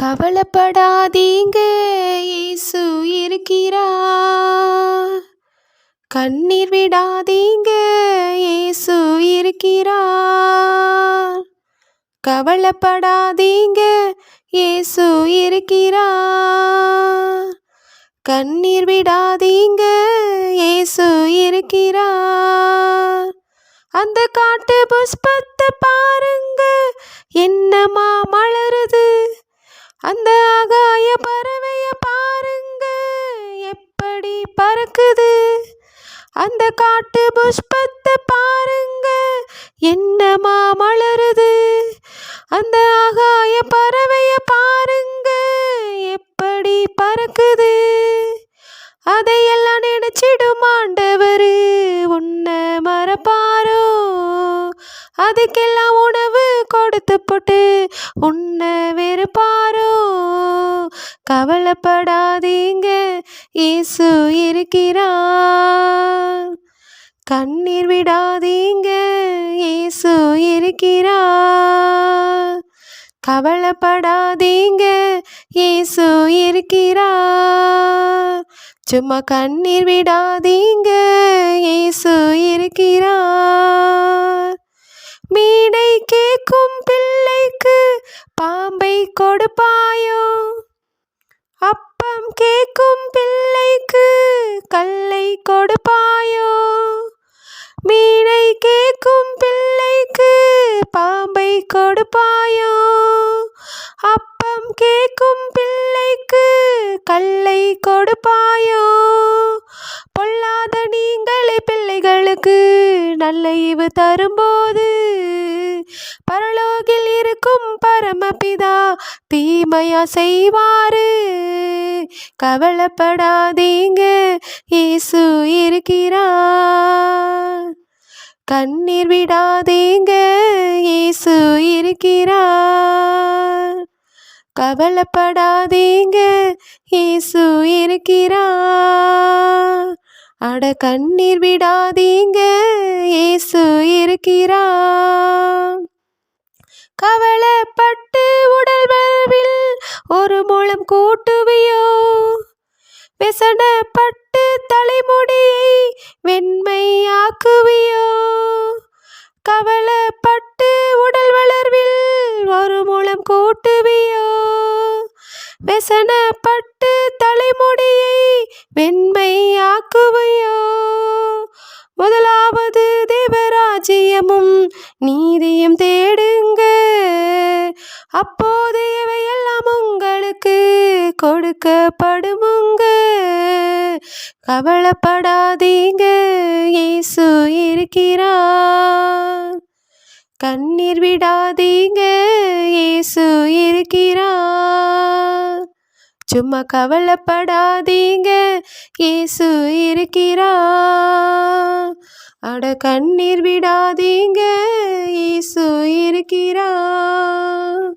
கவலைப்படாதீங்க இயேசு இருக்கிறார். கண்ணீர் விடாதீங்க இயேசு இருக்கிறார். கவலைப்படாதீங்க இயேசு இருக்கிறார். கண்ணீர் விடாதீங்க இயேசு இருக்கிறார். அந்த காட்டு புஷ்பத்தை பாருங்க என்னமா மலருது அந்த ஆகாய பறவைய பாருங்க. எப்படி பறக்குது? அந்த காட்டு புஷ்பத்தை பாருங்க. என்னமா மலருது? அந்த ஆகாய பறவை அதுக்கெல்லாம் உணவு கொடுத்து போட்டு உன்னை வெறுப்பாரோ கவலைப்படாதீங்க இயேசு இருக்கிறார். கண்ணீர் விடாதீங்க இயேசு இருக்கிறார். கவலைப்படாதீங்க இயேசு இருக்கிறார். சும்மா கண்ணீர் விடாதீங்க இயேசு இருக்கிறார். கொடுப்பாயோ? அப்பம் கேட்கும் பிள்ளைக்கு கல்லை கொடுப்பாயோ? மீனை கேட்கும் பிள்ளைக்கு பாம்பை கொடுப்பாயோ? அப்பம் கேட்கும் பிள்ளைக்கு கல்லை கொடுப்பாயோ? பொல்லாத நீங்களே பிள்ளைகளுக்கு நல்ல இவு தரும்போது பரலோகில் இருக்கும் பரமபிதா தீமையா செய்வாரு. கவலைப்படாதீங்க இயேசு இருக்கிறார். கண்ணீர் விடாதீங்க இயேசு இருக்கிறார். கவலைப்படாதீங்க இயேசு இருக்கிறார். அட கண்ணீர் விடாதீங்க இயேசு இருக்கிறார். கவலைப்பட்டு உடல் வரவில் ஒரு மூலம் கூட்டுவியோ? விசனப்பட்டு தலைமுடியை வெண்மையாக்குவியோ? கவலைப்பட்டு உடல் வளர்வில் ஒரு மூலம் கூட்டுவியோ? வெசனப்பட்டு தலைமுடியை வெண்மையாக்குவையோ? முதலாவது தேவராஜ்யமும் நீதியும் தேடுங்க அப்போது இவையெல்லாம் உங்களுக்கு கொடுக்கப்படுமுங்க கவலைப்படாதீங்க இயேசு இருக்கிறார். கண்ணீர் விடாதீங்க இயேசு இருக்கிறார். சும்மா கவலைப்படாதீங்க இயேசு இருக்கிறார். அட கண்ணீர் விடாதீங்க இயேசு இருக்கிறார்.